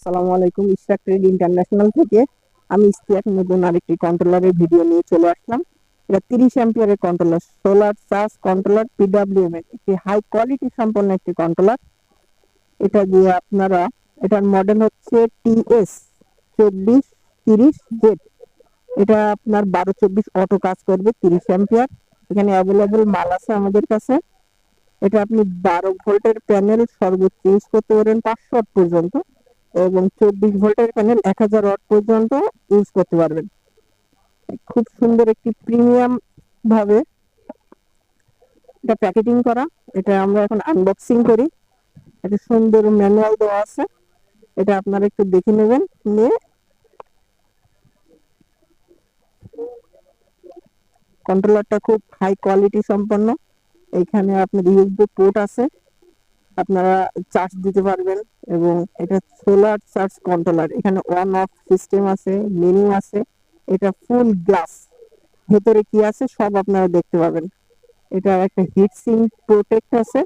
আসসালামু আলাইকুম Ishraq trade international থেকে। আমি ইস্তিয়াক নতুন আরেকটি কন্ট্রোলারের ভিডিও নিয়ে চলে আসলাম। এটা তিরিশ অ্যাম্পিয়ারের controller solar charge controller PWM একটি হাই কোয়ালিটি সম্পন্ন একটি কন্ট্রোলার এটা দিয়ে আপনারা, এটার মডেল হচ্ছে টিএস চব্বিশ তিরিশ জেড এটা আপনার বারো চব্বিশ অটো কাজ করবে, তিরিশ অ্যাম্পিয়ার এখানে অ্যাভেলেবেল মাল আছে আমাদের কাছে। এটা আপনি বারো ভোল্টের প্যানেল সর্বোচ্চ ইউজ করতে পারেন পাঁচশো পর্যন্ত। এবং চব্বিশ ভোল্টের প্যানেল এক হাজার ওয়াট পর্যন্ত ইউজ করতে পারবেন। খুব সুন্দর একটি প্রিমিয়াম ভাবে এটা প্যাকেটিং করা। এটা আমরা এখন আনবক্সিং করি। একটা সুন্দর ম্যানুয়াল দেওয়া আছে। এটা আপনারা একটু দেখে নেবেন, নিয়ে কন্ট্রোলারটা খুব হাই কোয়ালিটি সম্পন্ন। এখানে আপনার ইউএসবি পোর্ট আছে। আপনারা চার্জ দিতে পারবেন এবং এটা সোলার চার্জ কন্ট্রোলার এখানে অন অফ সিস্টেম আছে মেনু আছে, এটা ফুল গ্লাস ভেতরে কি আছে সব আপনারা দেখতে পাবেন। এটা একটা হিট সিং প্রোটেক্ট আছে,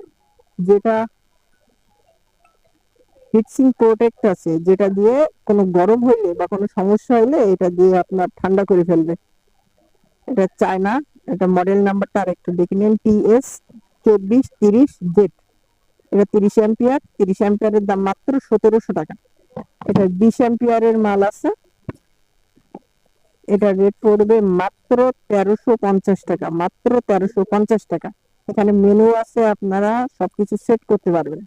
যেটা হিট সিং প্রোটেক্ট আছে, যেটা দিয়ে কোনো গরম হইলে বা কোনো সমস্যা হইলে এটা দিয়ে আপনার ঠান্ডা করে ফেলবে। এটা চায়না, এটা মডেল নাম্বারটা আর একটু দেখে নিন টিএস চব্বিশ তিরিশ জেড এটা তিরিশ অ্যাম্পিয়ার, তিরিশ অ্যাম্পিয়ারের দাম মাত্র সতেরোশো টাকা। এটা বিশ অ্যাম্পিয়ারের মাল আছে। এটা রেট পড়বে মাত্র তেরোশো পঞ্চাশ টাকা, মাত্র তেরোশো পঞ্চাশ টাকা। এখানে মেনু আছে আপনারা সবকিছু সেট করতে পারবেন।